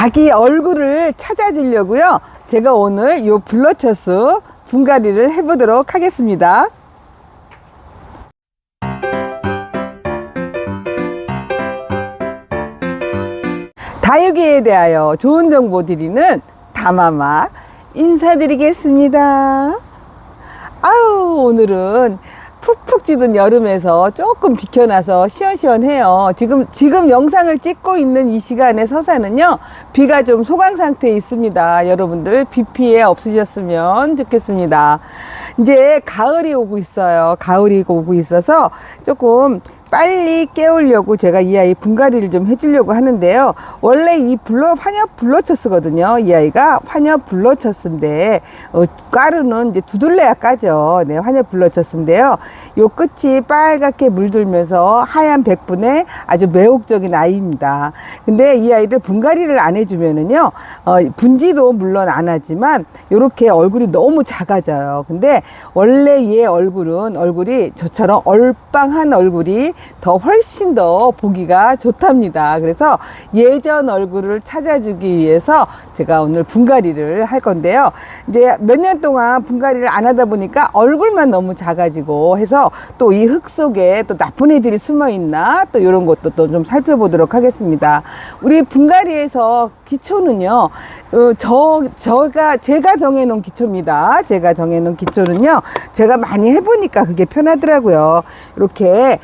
자기 얼굴을 찾아주려고요. 제가 오늘 요 블러처스 분갈이를 해보도록 하겠습니다. 다육이에 대하여 좋은 정보 드리는 다마마 인사드리겠습니다. 아유, 오늘은 푹푹 찌든 여름에서 조금 비켜나서 시원시원해요. 지금, 지금 영상을 찍고 있는 이 시간에 서산은요, 비가 좀 소강 상태에 있습니다. 여러분들 비 피해 없으셨으면 좋겠습니다. 이제 가을이 오고 있어요. 가을이 오고 있어서 조금 빨리 깨우려고 제가 이 아이 분갈이를 좀 해주려고 하는데요. 원래 이 블러, 환엽 블러처스거든요. 이 아이가 환엽 블러처스인데, 어, 까르는 이제 두들레야 까죠. 네, 환엽 블러처스인데요. 요 끝이 빨갛게 물들면서 하얀 백분의 아주 매혹적인 아이입니다. 근데 이 아이를 분갈이를 안 해주면은요, 어, 분지도 물론 안 하지만, 요렇게 얼굴이 너무 작아져요. 근데 원래 얘 얼굴은 얼굴이 저처럼 얼빵한 얼굴이 더 훨씬 더 보기가 좋답니다. 그래서 예전 얼굴을 찾아주기 위해서 제가 오늘 분갈이를 할 건데요. 이제 몇 년 동안 분갈이를 안 하다 보니까 얼굴만 너무 작아지고 해서 또 이 흙 속에 또 나쁜 애들이 숨어 있나 또 이런 것도 또 좀 살펴보도록 하겠습니다. 우리 분갈이에서 기초는요, 어, 저, 저가, 제가 정해놓은 기초입니다. 제가 정해놓은 기초는요, 제가 많이 해보니까 그게 편하더라고요. 이렇게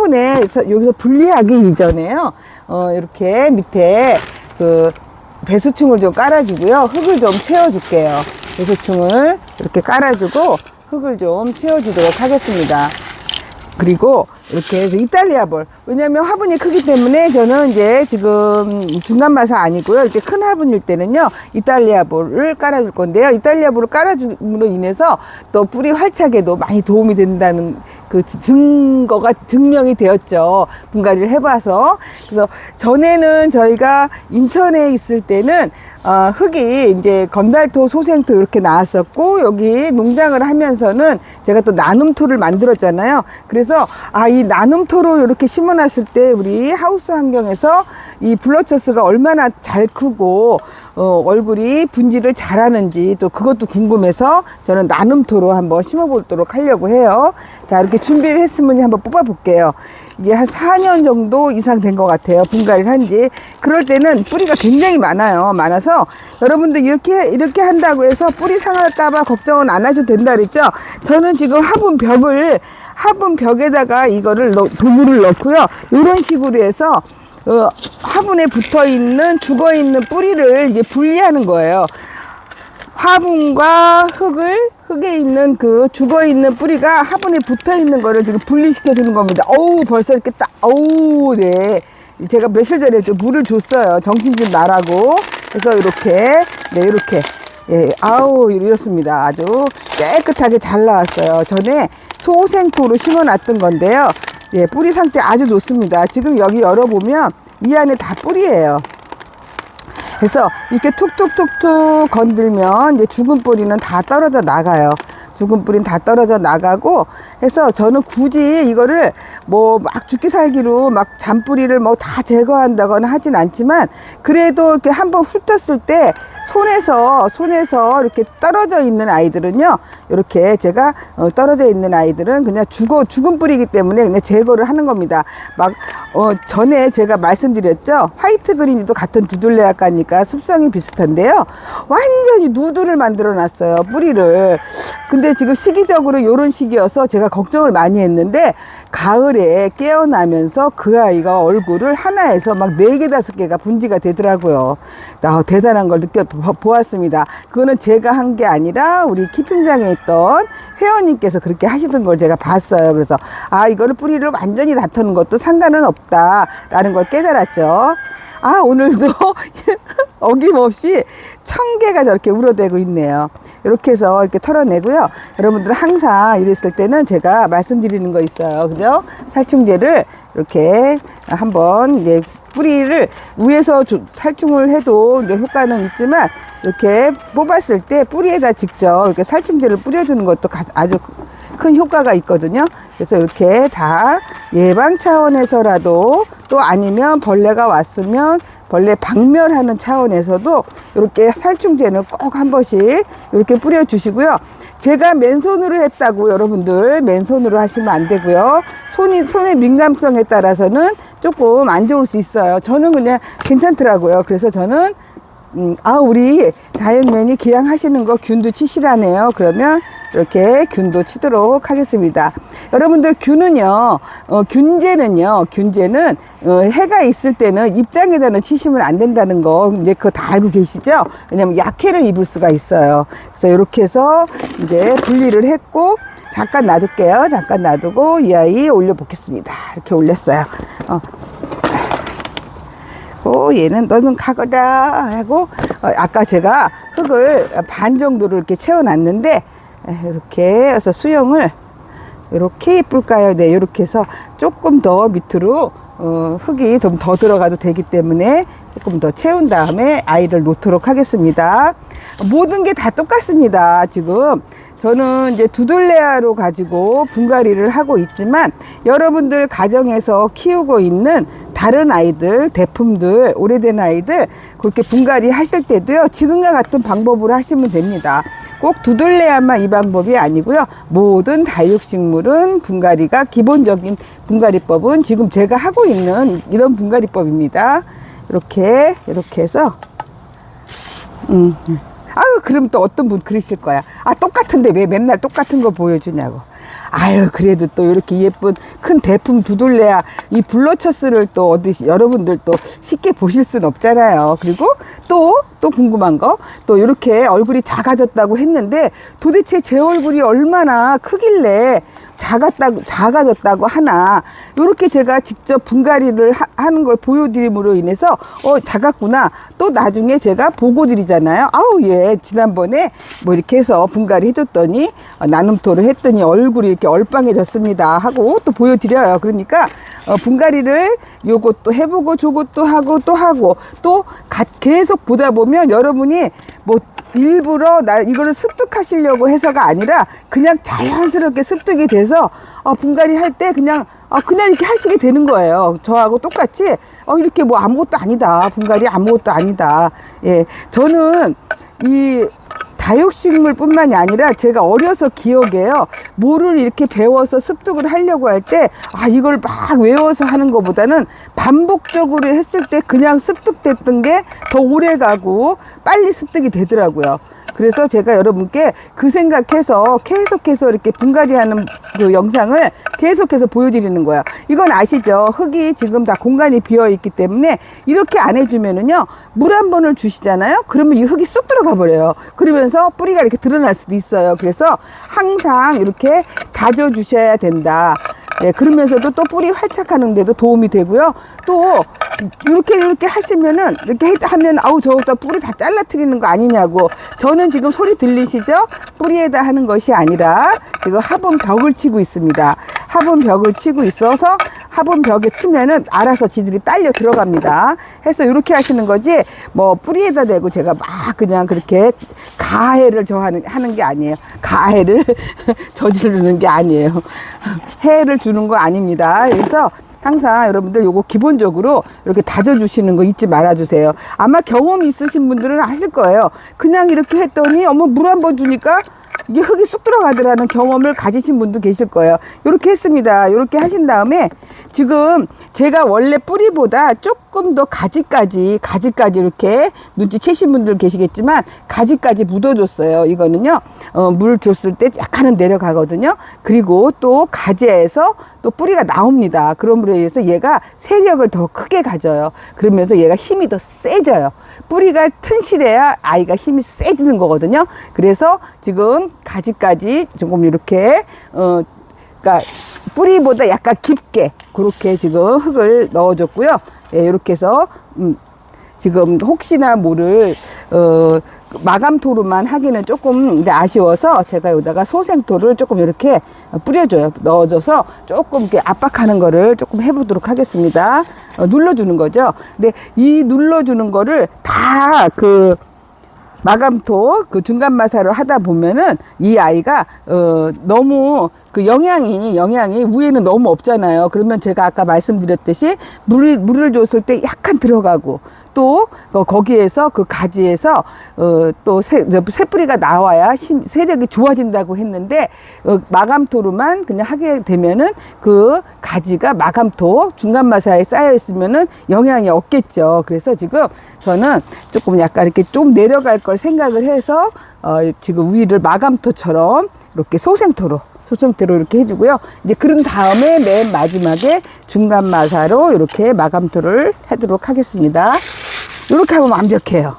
화분에 서- 여기서 분리하기 이전에요, 어, 이렇게 밑에 그 배수충을 좀 깔아주고요. 흙을 좀 채워줄게요. 배수충을 이렇게 깔아주고 흙을 좀 채워주도록 하겠습니다. 그리고 이렇게 해서 이탈리아 볼. 왜냐면 화분이 크기 때문에 저는 이제 지금 중간 마사 아니고요. 이렇게 큰 화분일 때는요. 이탈리아 볼을 깔아줄 건데요. 이탈리아 볼을 깔아줌으로 인해서 또 뿌리 활착에도 많이 도움이 된다는 그 증거가 증명이 되었죠. 분갈이를 해봐서. 그래서 전에는 저희가 인천에 있을 때는 어, 흙이 이제 건달토, 소생토 이렇게 나왔었고 여기 농장을 하면서는 제가 또 나눔토를 만들었잖아요. 그래서 아 이 나눔토로 이렇게 심어놨을 때 우리 하우스 환경에서 이 블러처스가 얼마나 잘 크고 어, 얼굴이 분지를 잘하는지 또 그것도 궁금해서 저는 나눔토로 한번 심어보도록 하려고 해요. 자 이렇게 준비를 했으면 한번 뽑아볼게요. 이게 한 4년 정도 이상 된 것 같아요. 분갈이를 한지. 그럴 때는 뿌리가 굉장히 많아요. 많아서 여러분들 이렇게 이렇게 한다고 해서 뿌리 상할까봐 걱정은 안 하셔도 된다 그랬죠. 저는 지금 화분 벽을 화분 벽에다가 이거를 넣, 도구를 넣고요. 이런 식으로 해서 어, 화분에 붙어 있는 죽어 있는 뿌리를 이제 분리하는 거예요. 화분과 흙을 흙에 있는 그 죽어 있는 뿌리가 화분에 붙어 있는 거를 지금 분리시켜 주는 겁니다. 어우 벌써 이렇게 딱 어우 네 제가 며칠 전에 좀 물을 줬어요. 정신 좀 나라고 그래서 이렇게 네 이렇게 예 아우 이렇습니다. 아주 깨끗하게 잘 나왔어요. 전에 소생토로 심어놨던 건데요. 예 뿌리 상태 아주 좋습니다. 지금 여기 열어보면 이 안에 다 뿌리예요. 그래서 이렇게 툭툭툭툭 건들면 이제 죽은 뿌리는 다 떨어져 나가요. 죽은 뿌리는 다 떨어져 나가고 해서 저는 굳이 이거를 뭐 막 죽기 살기로 막 잔뿌리를 뭐 다 제거한다거나 하진 않지만 그래도 이렇게 한번 훑었을 때 손에서 손에서 이렇게 떨어져 있는 아이들은요 이렇게 제가 어, 떨어져 있는 아이들은 그냥 죽어 죽은 뿌리이기 때문에 그냥 제거를 하는 겁니다. 막 어, 전에 제가 말씀드렸죠? 화이트 그린이도 같은 두들레아까니까 습성이 비슷한데요. 완전히 누드를 만들어 놨어요 뿌리를. 근데 지금 시기적으로 요런 시기여서 제가 걱정을 많이 했는데 가을에 깨어나면서 그 아이가 얼굴을 하나에서 막 네 개 다섯 개가 분지가 되더라고요. 나 대단한 걸 느껴 보- 보았습니다. 그거는 제가 한 게 아니라 우리 키핑장에 있던 회원님께서 그렇게 하시던 걸 제가 봤어요. 그래서 아 이거를 뿌리를 완전히 다 터는 것도 상관은 없다라는 걸 깨달았죠 아 오늘도 어김없이 천 개가 저렇게 우러대고 있네요. 이렇게 해서 이렇게 털어내고요. 여러분들 항상 이랬을 때는 제가 말씀드리는 거 있어요. 그죠? 살충제를 이렇게 한번 이제 뿌리를 위에서 주- 살충을 해도 효과는 있지만 이렇게 뽑았을 때 뿌리에다 직접 이렇게 살충제를 뿌려주는 것도 가- 아주 큰 효과가 있거든요. 그래서 이렇게 다 예방 차원에서라도 또 아니면 벌레가 왔으면 벌레 박멸하는 차원에서도 이렇게 살충제는 꼭 한 번씩 이렇게 뿌려주시고요. 제가 맨손으로 했다고 여러분들 맨손으로 하시면 안 되고요. 손이 손의 민감성에 따라서는 조금 안 좋을 수 있어요. 저는 그냥 괜찮더라고요. 그래서 저는 음, 아, 우리 다이언맨이 기양 하시는 거 균도 치시라네요. 그러면 이렇게 균도 치도록 하겠습니다. 여러분들 균은요, 어, 균제는요, 균제는 어, 해가 있을 때는 입장에다는 치시면 안 된다는 거 이제 그거 다 알고 계시죠? 왜냐면 약해를 입을 수가 있어요. 그래서 이렇게 해서 이제 분리를 했고 잠깐 놔둘게요. 잠깐 놔두고 이 아이 올려 보겠습니다. 이렇게 올렸어요. 어, 고 얘는 너는 가거라 하고 어, 아까 제가 흙을 반 정도로 이렇게 채워놨는데 에, 이렇게 해서 수영을 이렇게 예쁠까요? 네, 이렇게 해서 조금 더 밑으로 어, 흙이 좀 더 들어가도 되기 때문에 조금 더 채운 다음에 아이를 놓도록 하겠습니다. 모든 게 다 똑같습니다. 지금 저는 이제 두들레아로 가지고 분갈이를 하고 있지만 여러분들 가정에서 키우고 있는 다른 아이들, 대품들, 오래된 아이들 그렇게 분갈이 하실 때도요. 지금과 같은 방법으로 하시면 됩니다. 꼭 두들레야만 이 방법이 아니고요. 모든 다육식물은 분갈이가 기본적인 분갈이법은 지금 제가 하고 있는 이런 분갈이법입니다. 이렇게 이렇게 해서 음. 아유 그럼 또 어떤 분 그러실 거야. 아 똑같은데 왜 맨날 똑같은 거 보여주냐고. 아유 그래도 또 이렇게 예쁜 큰 대품 두들레야 이 블러처스를 또 어디 여러분들 또 쉽게 보실 수는 없잖아요. 그리고 또또 궁금한 거 또 이렇게 얼굴이 작아졌다고 했는데 도대체 제 얼굴이 얼마나 크길래 작았다고 작아졌다고 하나. 이렇게 제가 직접 분갈이를 하, 하는 걸 보여드림으로 인해서 어 작았구나. 또 나중에 제가 보고 드리잖아요. 아우 예. 지난번에 뭐 이렇게 해서 분갈이 해줬더니 어, 나눔토를 했더니 얼굴이 이렇게 얼빵해졌습니다 하고 또 보여드려요. 그러니까 어, 분갈이를 요것도 해보고 저것도 하고 또 하고 또 가- 계속 보다 보면 여러분이 뭐 일부러 나 이거를 습득하시려고 해서가 아니라 그냥 자연스럽게 습득이 돼서 어, 분갈이 할 때 그냥 어, 그냥 이렇게 하시게 되는 거예요. 저하고 똑같이 어, 이렇게 뭐 아무것도 아니다. 분갈이 아무것도 아니다. 예, 저는 이 다육식물뿐만이 아니라 제가 어려서 기억에요. 뭐를 이렇게 배워서 습득을 하려고 할 때, 아, 이걸 막 외워서 하는 것보다는 반복적으로 했을 때 그냥 습득됐던 게 더 오래 가고 빨리 습득이 되더라고요. 그래서 제가 여러분께 그 생각해서 계속해서 이렇게 분갈이 하는 그 영상을 계속해서 보여드리는 거예요. 이건 아시죠? 흙이 지금 다 공간이 비어 있기 때문에 이렇게 안 해주면은요, 물 한 번을 주시잖아요? 그러면 이 흙이 쑥 들어가 버려요. 그러면서 뿌리가 이렇게 드러날 수도 있어요. 그래서 항상 이렇게 다져 주셔야 된다. 예, 그러면서도 또 뿌리 활착하는데도 도움이 되고요. 또 이렇게 이렇게 하시면은 이렇게 하면 아우 저거 뿌리 다 잘라뜨리는 거 아니냐고. 저는 지금 소리 들리시죠? 뿌리에다 하는 것이 아니라 지금 화분 벽을 치고 있습니다. 화분 벽을 치고 있어서 화분 벽에 치면은 알아서 지들이 딸려 들어갑니다. 해서 이렇게 하시는 거지 뭐 뿌리에다 대고 제가 막 그냥 그렇게 가해를 저 하는 하는 게 아니에요. 가해를 저지르는 게 아니에요. 해를 주는 거 아닙니다. 그래서 항상 여러분들 요거 기본적으로 이렇게 다져주시는 거 잊지 말아주세요. 아마 경험 있으신 분들은 아실 거예요. 그냥 이렇게 했더니 어머 물 한 번 주니까 이게 흙이 쑥 들어가더라는 경험을 가지신 분도 계실 거예요. 이렇게 했습니다. 이렇게 하신 다음에 지금 제가 원래 뿌리보다 조금 더 가지까지 가지까지 이렇게 눈치채신 분들 계시겠지만 가지까지 묻어줬어요. 이거는요 어, 물 줬을 때 약간은 내려가거든요. 그리고 또 가지에서 또 뿌리가 나옵니다. 그럼으로 인해서 얘가 세력을 더 크게 가져요. 그러면서 얘가 힘이 더 세져요. 뿌리가 튼실해야 아이가 힘이 세지는 거거든요. 그래서 지금 가지까지 조금 이렇게 어 그러니까 뿌리보다 약간 깊게 그렇게 지금 흙을 넣어줬고요. 예, 이렇게 해서 음, 지금 혹시나 모를 어 마감토로만 하기는 조금 이제 아쉬워서 제가 여기다가 소생토를 조금 이렇게 뿌려줘요. 넣어줘서 조금 이렇게 압박하는 거를 조금 해보도록 하겠습니다. 어, 눌러주는 거죠. 근데 이 눌러주는 거를 다그 마감토 그 중간 마사로 하다 보면은 이 아이가 어 너무 그 영양이 영양이 위에는 너무 없잖아요. 그러면 제가 아까 말씀드렸듯이 물을 물을 줬을 때 약간 들어가고 또 어, 거기에서 그 가지에서 어, 또 새, 저 새뿌리가 나와야 힘, 세력이 좋아진다고 했는데 어, 마감토로만 그냥 하게 되면은 그 가지가 마감토 중간 마사에 쌓여 있으면은 영향이 없겠죠. 그래서 지금 저는 조금 약간 이렇게 좀 내려갈 걸 생각을 해서 어, 지금 위를 마감토처럼 이렇게 소생토로 소생토로 이렇게 해주고요. 이제 그런 다음에 맨 마지막에 중간 마사로 이렇게 마감토를 하도록 하겠습니다. 이렇게 하면 완벽해요.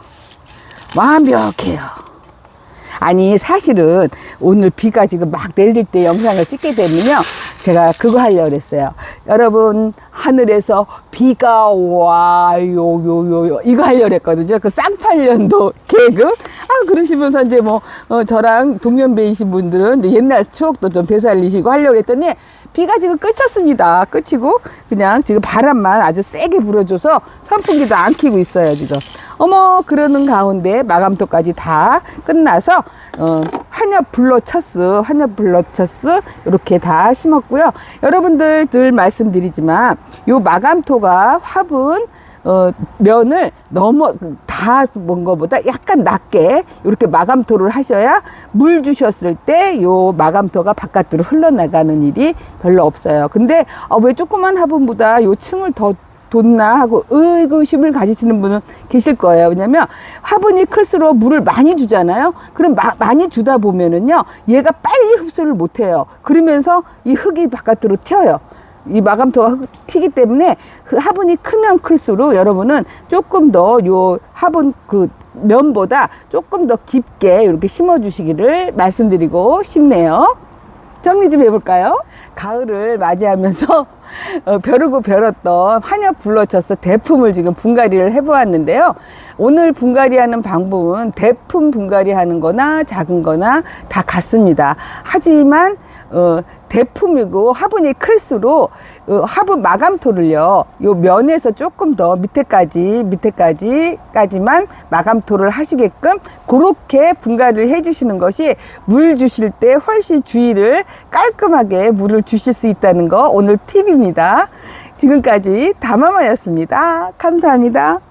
완벽해요. 아니 사실은 오늘 비가 지금 막 내릴 때 영상을 찍게 되면요 제가 그거 하려고 그랬어요 여러분 하늘에서 비가 와요 요요요 이거 하려고 그랬거든요 그 쌍팔년도 개그 아 그러시면서 이제 뭐 어, 저랑 동년배이신 분들은 이제 옛날 추억도 좀 되살리시고 하려고 했더니 비가 지금 끝쳤습니다. 끝이고 그냥 지금 바람만 아주 세게 불어줘서 선풍기도 안 켜고 있어요 지금. 어머 그러는 가운데 마감토까지 다 끝나서 어, 한엽 블러처스 한엽 블러처스 이렇게 다 심었고요. 여러분들 늘 말씀드리지만 요 마감토가 화분 어, 면을 넘어 다 먼 거보다 약간 낮게 이렇게 마감토를 하셔야 물 주셨을 때 요 마감토가 바깥으로 흘러나가는 일이 별로 없어요. 근데 아, 왜 조그만 화분보다 요 층을 더 뒀나 하고 의구심을 가지시는 분은 계실 거예요. 왜냐면 화분이 클수록 물을 많이 주잖아요. 그럼 마- 많이 주다 보면은요, 얘가 빨리 흡수를 못 해요. 그러면서 이 흙이 바깥으로 튀어요. 이 마감토가 흙- 튀기 때문에 그 화분이 크면 클수록 여러분은 조금 더 요 화분 그 면보다 조금 더 깊게 이렇게 심어 주시기를 말씀드리고 싶네요. 정리 좀 해볼까요? 가을을 맞이하면서 어, 벼르고 벼렀던 한엽 불러쳐서 대품을 지금 분갈이를 해보았는데요. 오늘 분갈이 하는 방법은 대품 분갈이 하는 거나 작은 거나 다 같습니다. 하지만 어, 대품이고 화분이 클수록 어, 화분 마감토를요 요 면에서 조금 더 밑에까지 밑에까지까지만 마감토를 하시게끔 그렇게 분갈이를 해주시는 것이 물 주실 때 훨씬 주의를 깔끔하게 물을 주실 수 있다는 거 오늘 팁입니다. 지금까지 담아마였습니다. 감사합니다.